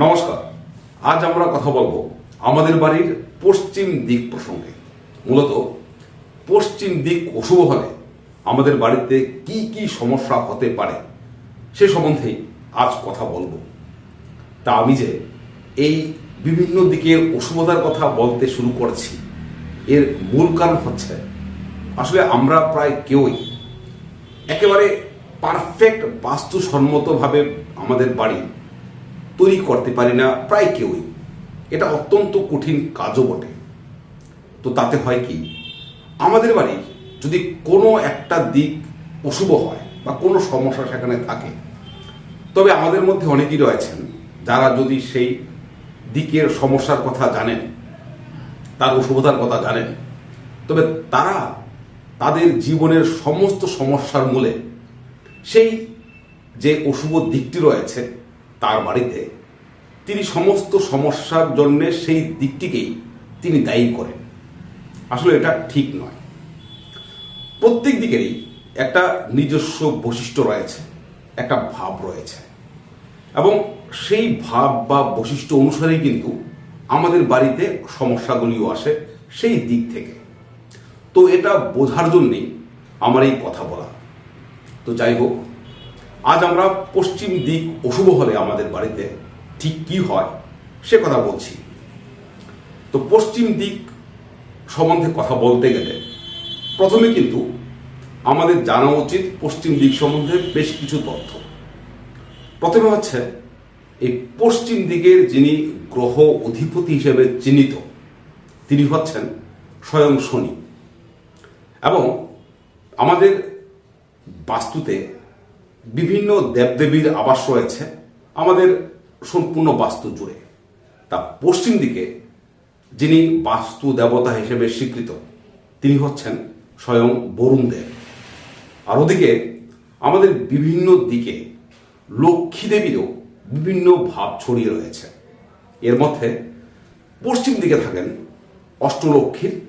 নমস্কার। আজ আমরা কথা বলব আমাদের বাড়ির পশ্চিম দিক প্রসঙ্গে। মূলত পশ্চিম দিক অশুভ হলে আমাদের বাড়িতে কি কি সমস্যা হতে পারে সে সম্বন্ধেই আজ কথা বলব। তা আমি যে এই বিভিন্ন দিকের অশুভতার কথা বলতে শুরু করেছি, এর মূল কারণ হচ্ছে আসলে আমরা প্রায় কেউই একেবারে পারফেক্ট বাস্তুসম্মতভাবে আমাদের বাড়ি তৈরি করতে পারি না, প্রায় কেউই। এটা অত্যন্ত কঠিন কাজও বটে। তো তাতে হয় কি, আমাদের বাড়ির যদি কোনো একটা দিক অশুভ হয় বা কোনো সমস্যা সেখানে থাকে, তবে আমাদের মধ্যে অনেকেই রয়েছেন যারা যদি সেই দিকের সমস্যার কথা জানেন, তার অশুভতার কথা জানেন, তবে তারা তাদের জীবনের সমস্ত সমস্যার মূলে সেই যে অশুভ দিকটি রয়েছে তার বাড়িতে তিনি সমস্ত সমস্যার জন্য সেই দিকটিকেই তিনি দায়ী করেন। আসলে এটা ঠিক নয়। প্রত্যেক দিকেরই একটা নিজস্ব বৈশিষ্ট্য রয়েছে, একটা ভাব রয়েছে। এবং সেই ভাব বা বৈশিষ্ট্য অনুসারেই কিন্তু আমাদের বাড়িতে সমস্যাগুলিও আসে সেই দিক থেকে। তো এটা বোঝার জন্যেই আমার এই কথা বলা। তো যাই হোক আজ আমরা পশ্চিম দিক অশুভ হলে আমাদের বাড়িতে ঠিক কি হয় সে কথা বলছি। তো পশ্চিম দিক সম্বন্ধে কথা বলতে গেলে প্রথমে কিন্তু আমাদের জানা উচিত পশ্চিম দিক সম্বন্ধে বেশ কিছু তথ্য। প্রথমে হচ্ছে, এই পশ্চিম দিকের যিনি গ্রহ অধিপতি হিসেবে চিহ্নিত, তিনি হচ্ছেন স্বয়ং শনি। এবং আমাদের বাস্তুতে বিভিন্ন দেবদেবীর আবাস রয়েছে। আমাদের সম্পূর্ণ বাস্তু জুড়ে। তা পশ্চিম দিকে যিনি বাস্তু দেবতা হিসেবে স্বীকৃত, তিনি হচ্ছেন স্বয়ং বরুণ দেব। আর ওদিকে আমাদের বিভিন্ন দিকে লক্ষ্মী দেবীরও বিভিন্ন ভাব ছড়িয়ে রয়েছে। এর মধ্যে পশ্চিম দিকে থাকেন অষ্টলক্ষ্মীর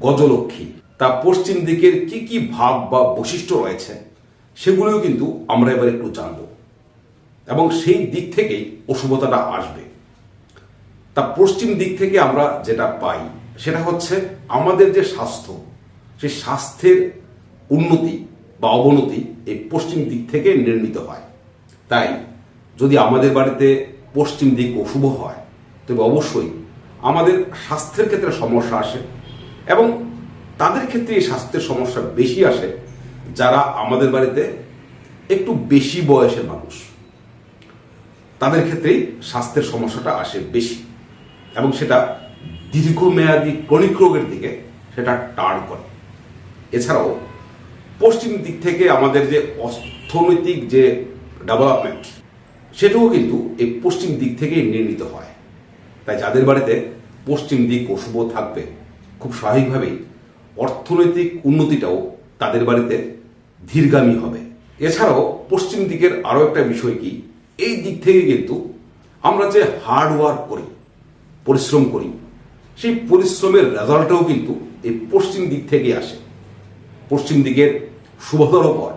গজলক্ষ্মী। তা পশ্চিম দিকের কি কি ভাব বা বৈশিষ্ট্য রয়েছে সেগুলোও কিন্তু আমরা এবার একটু জানব। এবং সেই দিক থেকেই অশুভতাটা আসবে। তা পশ্চিম দিক থেকে আমরা যেটা পাই, সেটা হচ্ছে আমাদের যে স্বাস্থ্য, সেই স্বাস্থ্যের উন্নতি বা অবনতি এই পশ্চিম দিক থেকে নির্মিত হয়। তাই যদি আমাদের বাড়িতে পশ্চিম দিক অশুভ হয়, তবে অবশ্যই আমাদের স্বাস্থ্যের ক্ষেত্রে সমস্যা আসে এবং তাদের ক্ষেত্রে এই স্বাস্থ্যের সমস্যা বেশি আসে যারা আমাদের বাড়িতে একটু বেশি বয়সের মানুষ, তাদের ক্ষেত্রেই স্বাস্থ্যের সমস্যাটা আসে বেশি এবং সেটা দীর্ঘমেয়াদী ক্রনিক রোগের দিকে সেটা টার্ন করে। এছাড়াও পশ্চিম দিক থেকে আমাদের যে অর্থনৈতিক যে ডেভেলপমেন্ট সেটাও কিন্তু এই পশ্চিম দিক থেকেই নির্মিত হয়। তাই যাদের বাড়িতে পশ্চিম দিক অশুভ থাকবে, খুব স্বাভাবিকভাবেই অর্থনৈতিক উন্নতিটাও তাদের বাড়িতে ধীরগামী হবে। এছাড়াও পশ্চিম দিকের আরও একটা বিষয় কি, এই দিক থেকে কিন্তু আমরা যে হার্ড ওয়ার্ক করি, পরিশ্রম করি, সেই পরিশ্রমের রেজাল্টও কিন্তু এই পশ্চিম দিক থেকে আসে। পশ্চিম দিকের শুভতার ওপর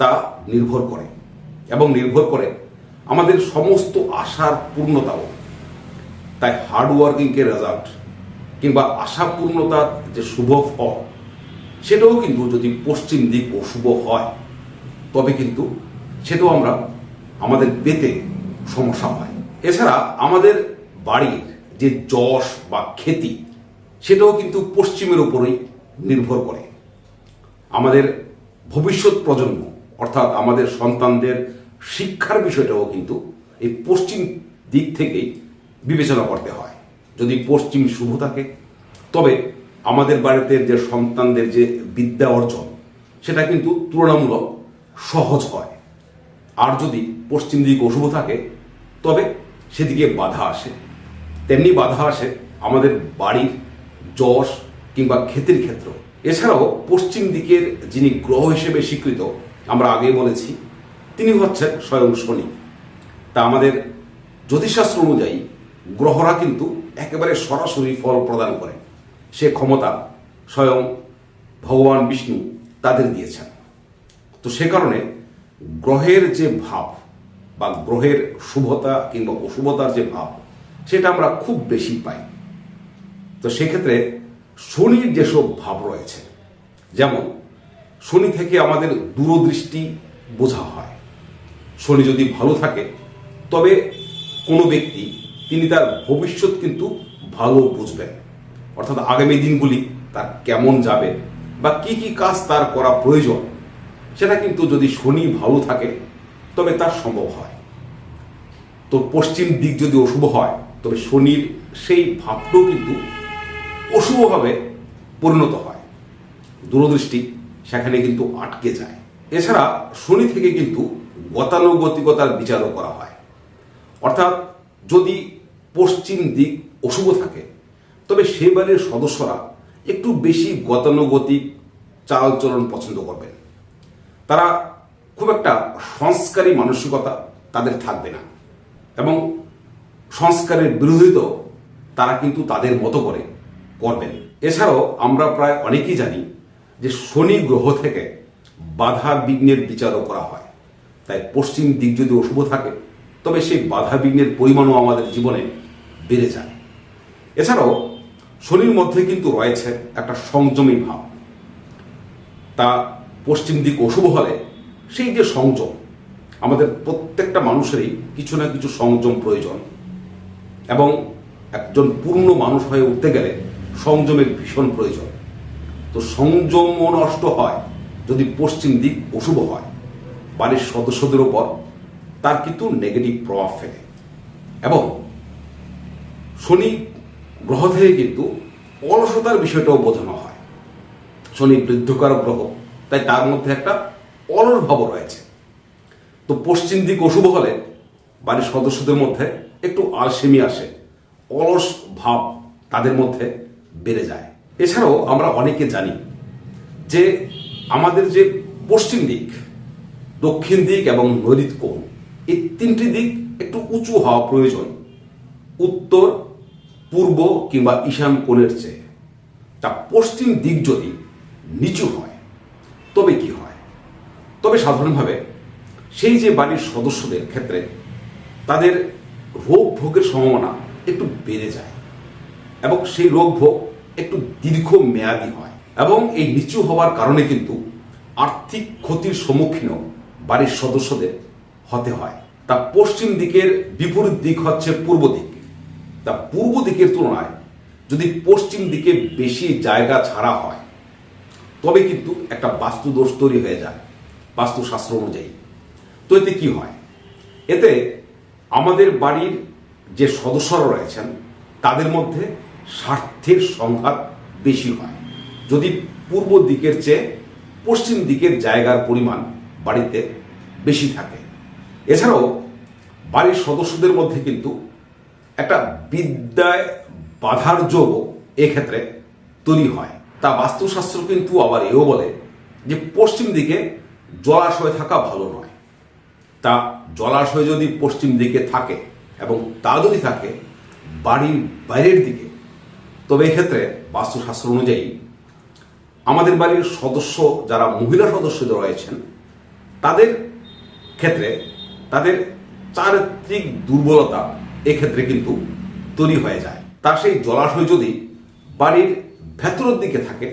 তা নির্ভর করে এবং নির্ভর করে আমাদের সমস্ত আশার পূর্ণতাও। তাই হার্ড ওয়ার্কিংকে রেজাল্ট কিংবা আশাপূর্ণতার যে শুভ ফল সেটাও কিন্তু যদি পশ্চিম দিক অশুভ হয়, তবে কিন্তু সেটাও আমরা আমাদের পেতে সমস্যা হয়। এছাড়া আমাদের বাড়ির যে যশ বা খ্যাতি সেটাও কিন্তু পশ্চিমের উপরেই নির্ভর করে। আমাদের ভবিষ্যৎ প্রজন্ম, অর্থাৎ আমাদের সন্তানদের শিক্ষার বিষয়টাও কিন্তু এই পশ্চিম দিক থেকেই বিবেচনা করতে হয়। যদি পশ্চিম শুভ থাকে, তবে আমাদের বাড়িতে যে সন্তানদের যে বিদ্যা অর্জন, সেটা কিন্তু তুলনামূলক সহজ হয়। আর যদি পশ্চিম দিক অশুভ থাকে, তবে সেদিকে বাধা আসে। তেমনি বাধা আসে আমাদের বাড়ির যশ কিংবা ক্ষেতের ক্ষেত্র। এছাড়াও পশ্চিম দিকের যিনি গ্রহ হিসেবে স্বীকৃত, আমরা আগে বলেছি, তিনি হচ্ছেন স্বয়ং শনি। তা আমাদের জ্যোতিষশাস্ত্র অনুযায়ী গ্রহরা কিন্তু একেবারে সরাসরি ফল প্রদান করে। সে ক্ষমতা স্বয়ং ভগবান বিষ্ণু তাদের দিয়েছেন। তো সে কারণে গ্রহের যে ভাব বা গ্রহের শুভতা কিংবা অশুভতার যে ভাব, সেটা আমরা খুব বেশি পাই। তো সেক্ষেত্রে শনির যেসব ভাব রয়েছে, যেমন শনি থেকে আমাদের দূরদৃষ্টি বোঝা হয়। শনি যদি ভালো থাকে, তবে কোনো ব্যক্তি তিনি তার ভবিষ্যৎ কিন্তু ভালো বুঝবেন। অর্থাৎ আগামী দিনগুলি তার কেমন যাবে বা কি কি কাজ তার করা প্রয়োজন, সেটা কিন্তু যদি শনি ভালো থাকে, তবে তার সম্ভব হয়। তো পশ্চিম দিক যদি অশুভ হয়, তবে শনির সেই ভাবটাও কিন্তু অশুভভাবে পরিণত হয়। দূরদৃষ্টি সেখানে কিন্তু আটকে যায়। এছাড়া শনি থেকে কিন্তু গতানুগতিকতার বিচারও করা হয়। অর্থাৎ যদি পশ্চিম দিক অশুভ থাকে তবে সে বাড়ির সদস্যরা একটু বেশি গতানুগতিক চালচলন পছন্দ করবেন। তারা খুব একটা সংস্কারী মানসিকতা তাদের থাকবে না। এবং সংস্কারের বিরোধিতাও তারা কিন্তু তাদের মতো করে করবেন। এছাড়াও আমরা প্রায় অনেকেই জানি যে শনি গ্রহ থেকে বাধা বিঘ্নের বিচারও করা হয়। তাই পশ্চিম দিক যদি অশুভ থাকে, তবে সেই বাধা বিঘ্নের পরিমাণও আমাদের জীবনে বেড়ে যায়। এছাড়াও শনির মধ্যে কিন্তু রয়েছে একটা সংযমী ভাব। তা পশ্চিম দিক অশুভ হলে সেই যে সংযম, আমাদের প্রত্যেকটা মানুষেরই কিছু না কিছু সংযম প্রয়োজন। এবং একজন পূর্ণ মানুষ হয়ে উঠতে গেলে সংযমের ভীষণ প্রয়োজন। তো সংযমও নষ্ট হয় যদি পশ্চিম দিক অশুভ হয়, বাড়ির সদস্যদের ওপর তার কিন্তু নেগেটিভ প্রভাব ফেলে। এবং শনি গ্রহ থেকে কিন্তু অলসতার বিষয়টাও বোঝানো হয়। শনি বৃদ্ধকারক গ্রহ, তাই তার মধ্যে একটা অলস ভাব রয়েছে। তো পশ্চিম দিক অশুভ হলে বাড়ির সদস্যদের মধ্যে একটু আলসেমি আসে, অলস ভাব তাদের মধ্যে বেড়ে যায়। এছাড়াও আমরা অনেকে জানি যে আমাদের যে পশ্চিম দিক, দক্ষিণ দিক এবং নৈরিত কোণ, এই তিনটি দিক একটু উঁচু হওয়া প্রয়োজন। উত্তর পূর্ব কিংবা ঈশান কোণের চেয়ে। তা পশ্চিম দিক যদি নিচু হয়, তবে কি হয়? তবে সাধারণভাবে সেই যে বাড়ির সদস্যদের ক্ষেত্রে তাদের রোগ ভোগের সম্ভাবনা একটু বেড়ে যায় এবং সেই রোগ ভোগ একটু দীর্ঘ মেয়াদি হয় এবং এই নিচু হওয়ার কারণে কিন্তু আর্থিক ক্ষতির সম্মুখীনও বাড়ির সদস্যদের হতে হয়। তা পশ্চিম দিকের বিপরীত দিক হচ্ছে পূর্ব দিক। তা পূর্ব দিকের তুলনায় যদি পশ্চিম দিকে বেশি জায়গা ছাড়া হয়, তবে কিন্তু একটা বাস্তু দোষ তৈরি হয়ে যায়, বাস্তুশাস্ত্র অনুযায়ী। তো এতে কি হয়? এতে আমাদের বাড়ির যে সদস্যরা রয়েছেন, তাদের মধ্যে স্বার্থের সংঘাত বেশি হয়। যদি পূর্ব দিকের চেয়ে পশ্চিম দিকের জায়গার পরিমাণ বাড়িতে বেশি থাকে। এছাড়াও বাড়ির সদস্যদের মধ্যে কিন্তু একটা বিদ্যায় বাধার যোগ এক্ষেত্রে তৈরি হয়। তা বাস্তুশাস্ত্র কিন্তু আবার এও বলে যে পশ্চিম দিকে জলাশয় থাকা ভালো নয়। তা জলাশয় যদি পশ্চিম দিকে থাকে এবং তা যদি থাকে বাড়ির বাইরের দিকে, তবে এক্ষেত্রে বাস্তুশাস্ত্র অনুযায়ী আমাদের বাড়ির সদস্য যারা মহিলা সদস্যদের রয়েছেন, তাদের ক্ষেত্রে তাদের চারিত্রিক দুর্বলতা এক্ষেত্রে কিন্তু তৈরি হয়ে যায়। তার সেই জলাশয় যদি বাড়ির ভেতরের দিকে থাকে,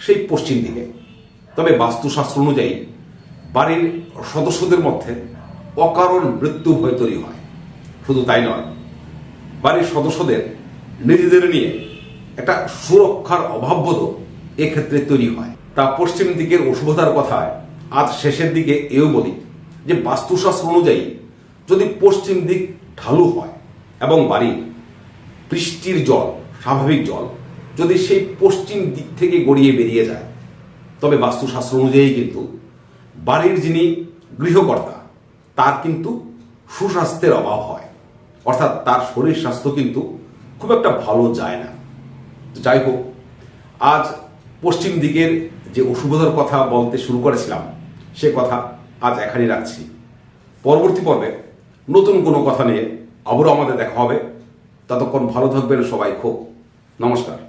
সেই পশ্চিম দিকে। তবে বাস্তুশাস্ত্র অনুযায়ী বাড়ির সদস্যদের মধ্যে অকারণ মৃত্যু ভয় তৈরি হয়। শুধু তাই নয়, বাড়ির সদস্যদের নিজেদের নিয়ে একটা সুরক্ষার অভাববোধ এক্ষেত্রে তৈরি হয়। তা পশ্চিম দিকের অশুভতার কথায় আজ শেষের দিকে এও বলি যে, বাস্তুশাস্ত্র অনুযায়ী যদি পশ্চিম দিক ঢালু হয় এবং বাড়ির বৃষ্টির জল, স্বাভাবিক জল, যদি সেই পশ্চিম দিক থেকে গড়িয়ে বেরিয়ে যায়, তবে বাস্তুশাস্ত্র অনুযায়ী কিন্তু বাড়ির যিনি গৃহকর্তা, তার কিন্তু সুস্বাস্থ্যের অভাব হয়। অর্থাৎ তার শরীর স্বাস্থ্য কিন্তু খুব একটা ভালো যায় না। যাই হোক, আজ পশ্চিম দিকের যে অশুভতার কথা বলতে শুরু করেছিলাম, সে কথা আজ এখানেই রাখছি। পরবর্তী পর্বে নতুন কোনো কথা নিয়ে আবারও আমাদের দেখা হবে। ততক্ষণ ভালো থাকবেন সবাই খুব। নমস্কার।